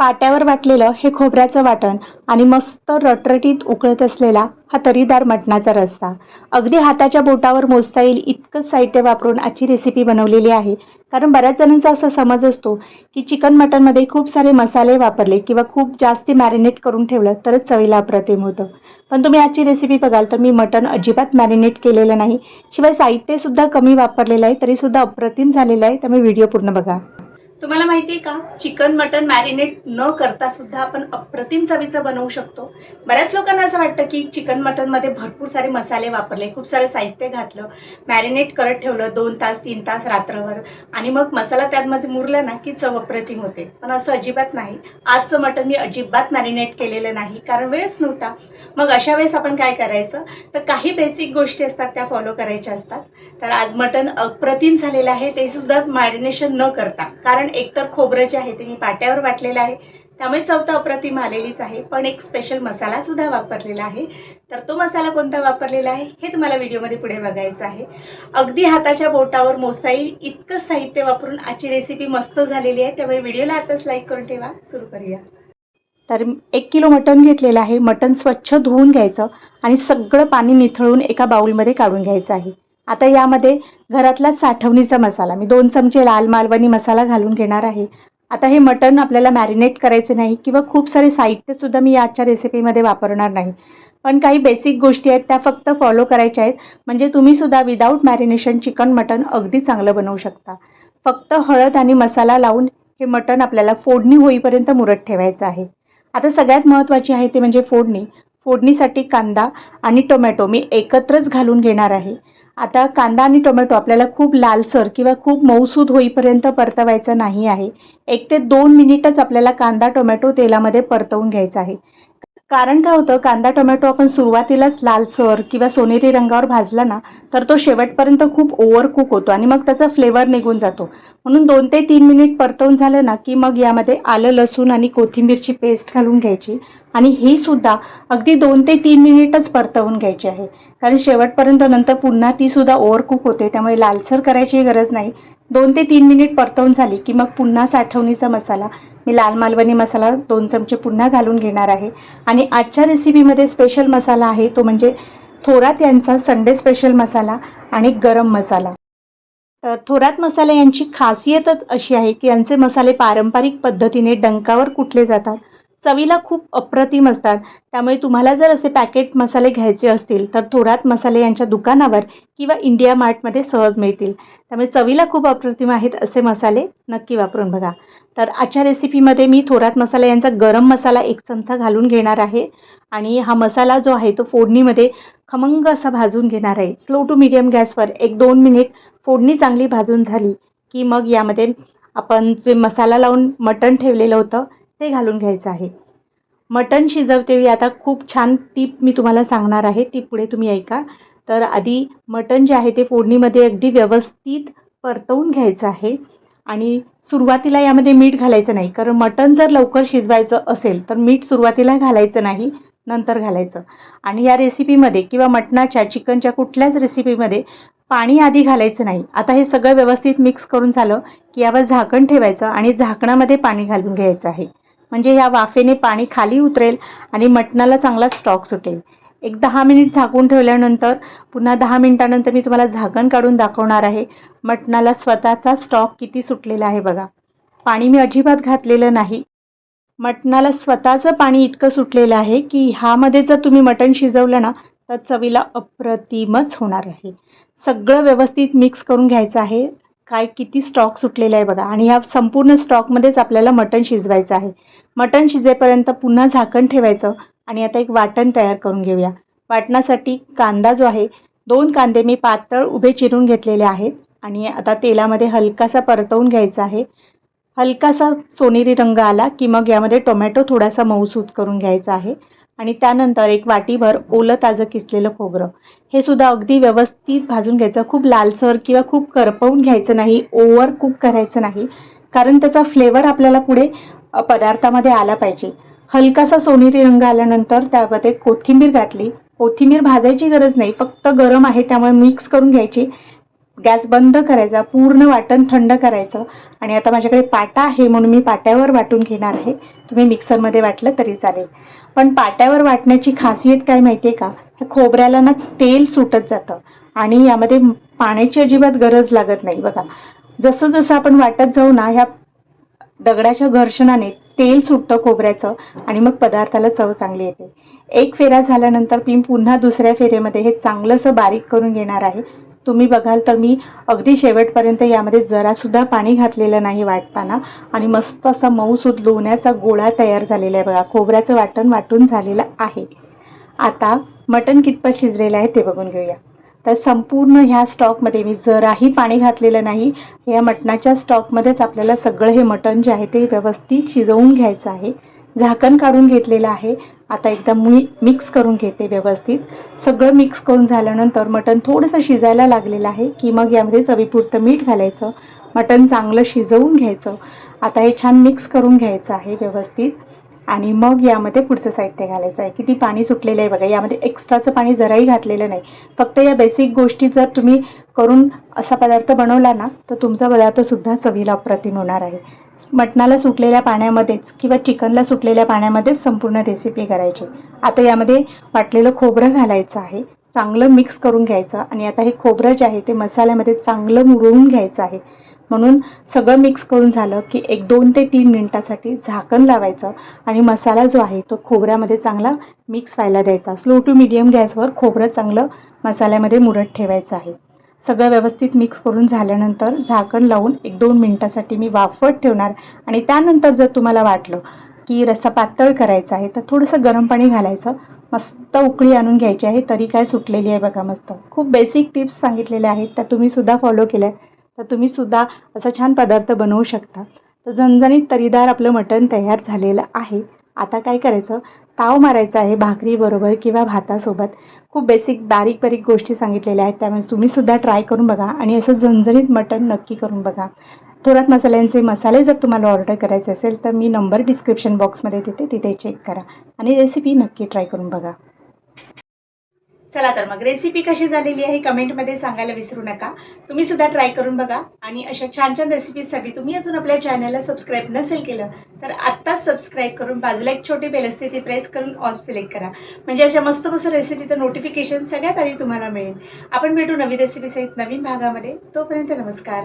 पाट्यावर वाटलेलं हे खोबऱ्याचं वाटण आणि मस्त रटरटीत उकळत असलेला हा तरीदार मटणाचा रस्सा. अगदी हाताच्या बोटावर मोजता येईल इतकंच साहित्य वापरून आजची रेसिपी बनवलेली आहे. कारण बऱ्याच जणांचा असा समज असतो की चिकन मटनमध्ये खूप सारे मसाले वापरले किंवा खूप जास्ती मॅरिनेट करून ठेवलं तरच चवीला अप्रतिम होतं. पण तुम्ही आजची रेसिपी बघाल तर मी मटण अजिबात मॅरिनेट केलेलं नाही. शिवाय साहित्यसुद्धा कमी वापरलेलं आहे तरीसुद्धा अप्रतिम झालेलं आहे त्यामुळे व्हिडिओ पूर्ण बघा. तुम्हाला माहिती आहे का? चिकन मटन मॅरिनेट न करता सुद्धा आपण अप्रतिम चवीचं बनवू शकतो. बऱ्याच लोकांना असं वाटतं की चिकन मटनमध्ये भरपूर सारे मसाले वापरले खूप सारे साहित्य घातलं मॅरिनेट करत ठेवलं दोन तास तीन तास रात्रभर आणि मग मसाला त्यामध्ये मुरला ना की चव अप्रतिम होते. पण असं अजिबात नाही. आजचं मटन मी अजिबात मॅरिनेट केलेलं नाही कारण वेळच नव्हता. मग अशा वेळेस आपण काय करायचं? तर काही बेसिक गोष्टी असतात त्या फॉलो करायच्या असतात. तर आज मटन अप्रतिम झालेलं आहे ते सुद्धा मॅरिनेशन न करता. कारण एकतर खोबरं जे आहे ते मी पाट्यावर वाटलेलं आहे. त्यामुळे चौथा अप्रतिम आलेलीच आहे. पण एक स्पेशल मसाला सुद्धा वापरलेला आहे. तर तो मसाला कोणता वापरलेला आहे हे तुम्हाला व्हिडिओमध्ये पुढे बघायचं आहे. अगदी हाताच्या बोटावर मोजता येईल इतकं साहित्य वापरून आजची रेसिपी मस्त झालेली आहे. त्यामुळे व्हिडिओला आताच लाईक करून ठेवा. सुरू करूया. तर एक किलो मटण घेतलेलं आहे. मटण स्वच्छ धुवून घ्यायचं आणि सगळं पाणी निथळून एका बाउलमध्ये काढून घ्यायचं आहे. आता यामध्ये घरातला साठवणीचा मसाला मी दोन चमचे लाल मालवणी मसाला घालून घेणार आहे. आता हे मटण आपल्याला मॅरिनेट करायचे नाही किंवा खूप सारे साहित्यसुद्धा मी आजच्या रेसिपीमध्ये वापरणार नाही. पण काही बेसिक गोष्टी आहेत त्या फक्त फॉलो करायच्या आहेत. म्हणजे तुम्हीसुद्धा विदाऊट मॅरिनेशन चिकन मटण अगदी चांगलं बनवू शकता. फक्त हळद आणि मसाला लावून हे मटण आपल्याला फोडणी होईपर्यंत मुरत ठेवायचं आहे. आता सगळ्यात महत्त्वाची आहे ते म्हणजे फोडणी. फोडणीसाठी कांदा आणि टोमॅटो मी एकत्रच घालून घेणार आहे. आता कांदा आणि टोमॅटो आपल्याला खूप लालसर किंवा खूप मऊसूद होईपर्यंत परतवायचं नाही आहे. एक ते दोन मिनिटच आपल्याला कांदा टोमॅटो तेलामध्ये परतवून घ्यायचा आहे. कारण काय होतं कांदा टोमॅटो आपण सुरुवातीलाच लालसर किंवा सोनेरी रंगावर भाजला ना तर तो शेवटपर्यंत खूप ओव्हरकुक होतो आणि मग त्याचा फ्लेवर निघून जातो. म्हणून दोन ते तीन मिनिट परतवून झालं ना की मग यामध्ये आलं लसूण आणि कोथिंबीरची पेस्ट घालून घ्यायची. आणि ही सुद्धा अगदी दोन ते तीन मिनिटच परतवून घ्यायची आहे. कारण शेवटपर्यंत नंतर पुन्हा ती सुद्धा ओव्हरकुक होते त्यामुळे लालसर करायची गरज नाही. दोन ते तीन मिनिट परतवून झाली की मग पुन्हा साठवणीचा मसाला मी लाल मालवणी मसाला दोन चमचे पुन्हा घालून घेणार आहे. आणि आजच्या रेसिपीमध्ये स्पेशल मसाला आहे तो म्हणजे थोरात यांचा संडे स्पेशल मसाला आणि गरम मसाला. तर थोरात मसाले यांची खासियतच अशी आहे की यांचे मसाले पारंपरिक पद्धतीने डंकावर कुटले जातात? चवीला खूप अप्रतिम असतात. त्यामुळे तुम्हाला जर असे पॅकेट मसाले घ्यायचे असतील तर थोरात मसाले यांच्या दुकानावर किंवा इंडिया मार्टमध्ये सहज मिळतील. त्यामुळे चवीला खूप अप्रतिम आहेत असे मसाले नक्की वापरून बघा. तर आजच्या रेसिपीमध्ये मी थोरात मसाला यांचा गरम मसाला एक चमचा घालून घेणार आहे. आणि हा मसाला जो आहे तो फोडणीमध्ये खमंग असा भाजून घेणार आहे. स्लो टू मिडियम गॅसवर एक दोन मिनिट फोडणी चांगली भाजून झाली की मग यामध्ये आपण जे मसाला लावून मटण ठेवलेलं होतं ते घालून घ्यायचं आहे. मटण शिजवतेवेळी आता खूप छान टीप मी तुम्हाला सांगणार आहे ती पुढे तुम्ही ऐका. तर आधी मटण जे आहे ते फोडणीमध्ये अगदी व्यवस्थित परतवून घ्यायचं आहे. आणि सुरुवातीला यामध्ये मीठ घालायचं नाही कारण मटण जर लवकर शिजवायचं असेल तर मीठ सुरुवातीला घालायचं नाही नंतर घालायचं. आणि या रेसिपीमध्ये किंवा मटणाच्या चिकनच्या कुठल्याच रेसिपीमध्ये पाणी आधी घालायचं नाही. आता हे सगळं व्यवस्थित मिक्स करून झालं की यावर झाकण ठेवायचं आणि झाकणामध्ये पाणी घालून घ्यायचं आहे. म्हणजे ह्या वाफेने पाणी खाली उतरेल आणि मटणाला चांगला स्टॉक सुटेल. एक दहा मिनिट झाकून ठेवल्यानंतर पुन्हा दहा मिनिटानंतर मी तुम्हाला झाकण काढून दाखवणार आहे. मटणाला स्वतःचा स्टॉक किती सुटलेला आहे बघा. पाणी मी अजिबात घातलेलं नाही. मटणाला स्वतःचं पाणी इतकं सुटलेलं आहे की ह्यामध्ये जर तुम्ही मटण शिजवलं ना तर चवीला अप्रतिमच होणार आहे. सगळं व्यवस्थित मिक्स करून घ्यायचं आहे. काय किती स्टॉक सुटलेला आहे बघा. आणि ह्या संपूर्ण स्टॉकमध्येच आपल्याला मटण शिजवायचं आहे. मटण शिजेपर्यंत पुन्हा झाकण ठेवायचं आणि आता एक वाटण तयार करून घेऊया. वाटणासाठी कांदा जो आहे दोन कांदे मी पातळ उभे चिरून घेतलेले आहेत आणि आता तेलामध्ये हलकासा परतवून घ्यायचा आहे. हलकासा सोनेरी रंग आला की मग यामध्ये टोमॅटो थोडासा मऊसूत करून घ्यायचा आहे. आणि त्यानंतर एक वाटीभर ओलं ताजं किसलेलं खोबरं. हे सुद्धा अगदी व्यवस्थित भाजून घ्यायचं. खूप लालसर किंवा खूप करपवून घ्यायचं नाही ओव्हर कुक करायचं नाही. कारण त्याचा फ्लेवर आपल्याला पुढे पदार्थामध्ये आला पाहिजे. हलकासा सोनेरी रंग आल्यानंतर त्यामध्ये कोथिंबीर घातली. कोथिंबीर भाजायची गरज नाही. फक्त गरम आहे त्यामुळे मिक्स करून घ्यायची. गॅस बंद करायचा. पूर्ण वाटण थंड करायचं. आणि आता माझ्याकडे पाटा आहे म्हणून मी पाट्यावर वाटून घेणार आहे. तुम्ही मिक्सरमध्ये वाटलं तरी चालेल. पण पाट्यावर वाटण्याची खासियत काय माहिती आहे का खोबऱ्याला ना तेल सुटत जातं आणि यामध्ये पाण्याची अजिबात गरज लागत नाही. बघा जसं जसं आपण वाटत जाऊ ना ह्या दगडाच्या घर्षणाने तेल सुटतं खोबऱ्याचं आणि मग पदार्थाला चव चांगली येते. एक फेरा झाल्यानंतर मी पुन्हा दुसऱ्या फेरेमध्ये हे चांगलंसं बारीक करून घेणार आहे. तुम्ही बघाल तर मी अगदी शेवटपर्यंत यामध्ये जरासुद्धा पाणी घातलेलं नाही वाटताना. आणि मस्त असा मऊसूद लोण्याचा गोळा तयार झालेला आहे बघा. खोबऱ्याचं वाटण वाटून झालेलं आहे. आता मटण कितपत शिजलेलं आहे ते बघून घेऊया. तर संपूर्ण ह्या स्टॉकमध्ये मी जराही पाणी घातलेलं नाही. या मटणाच्या स्टॉकमध्येच आपल्याला सगळं हे मटण जे आहे ते व्यवस्थित शिजवून घ्यायचं आहे. झाकण काढून घेतलेलं आहे. आता एकदा मी मिक्स करून घेते व्यवस्थित. सगळं मिक्स करून झाल्यानंतर मटण थोडंसं शिजायला लागलेलं आहे की मग यामध्ये चवीपुरतं मीठ घालायचं. मटण चांगलं शिजवून घ्यायचं. आता हे छान मिक्स करून घ्यायचं आहे व्यवस्थित. आणि मग यामध्ये पुढचं साहित्य घालायचं आहे. किती पाणी सुटलेलं आहे बघा. यामध्ये एक्स्ट्राचं पाणी जराही घातलेलं नाही. फक्त या बेसिक गोष्टी जर तुम्ही करून असा पदार्थ बनवला ना तर तुमचा पदार्थसुद्धा चवीला अप्रतिम होणार आहे. मटणाला सुटलेल्या पाण्यामध्येच किंवा चिकनला सुटलेल्या पाण्यामध्येच संपूर्ण रेसिपी करायची. आता यामध्ये वाटलेलं खोबरं घालायचं आहे. चांगलं मिक्स करून घ्यायचं आणि आता हे खोबरं जे आहे ते मसाल्यामध्ये चांगलं मुरवून घ्यायचं आहे. म्हणून सगळं मिक्स करून झालं की एक दोन ते तीन मिनटासाठी झाकण लावायचं आणि मसाला जो आहे तो खोबऱ्यामध्ये चांगला मिक्स व्हायला द्यायचा. स्लो टू मिडियम गॅसवर खोबरं चांगलं मसाल्यामध्ये मुरत ठेवायचं आहे. सगळं व्यवस्थित मिक्स करून झाल्यानंतर झाकण लावून एक दोन मिनटासाठी मी वाफवत ठेवणार. आणि त्यानंतर जर तुम्हाला वाटलं की रस्सा पातळ करायचा आहे तर थोडंसं गरम पाणी घालायचं. मस्त उकळी आणून घ्यायची आहे तरी काय सुटलेली आहे बघा मस्त. खूप बेसिक टिप्स सांगितलेल्या आहेत त्या तुम्हीसुद्धा फॉलो केल्या. तर तुम्ही सुद्धा असा छान पदार्थ बनवू शकता. तर झणझणीत तरीदार आपलं मटण तयार झालेलं आहे. आता काय करायचं? ताव मारायचा आहे भाकरीबरोबर किंवा भातासोबत. खूप बेसिक बारीक बारीक गोष्टी सांगितलेल्या आहेत. त्यामुळे तुम्हीसुद्धा ट्राय करून बघा आणि असं झणझणीत मटण नक्की करून बघा. थोरात मसाल्यांचे मसाले जर तुम्हाला ऑर्डर करायचे असेल तर मी नंबर डिस्क्रिप्शन बॉक्समध्ये देते. तिथे चेक करा आणि रेसिपी नक्की ट्राय करून बघा. चला तर मग रेसिपी कशी झालेली आहे कमेंटमध्ये सांगायला विसरू नका. तुम्ही सुद्धा ट्राय करून बघा. आणि अशा छान छान रेसिपीजसाठी तुम्ही अजून आपल्या चॅनलला सबस्क्राईब नसेल केलं तर आत्ताच सबस्क्राईब करून बाजूला एक छोटी बेल असते ती प्रेस करून ऑल सिलेक्ट करा. म्हणजे अशा मस्त मस्त रेसिपीचं नोटिफिकेशन सगळ्यात आधी तुम्हाला मिळेल. आपण भेटू नवी रेसिपीसहित नवीन भागामध्ये. तोपर्यंत नमस्कार.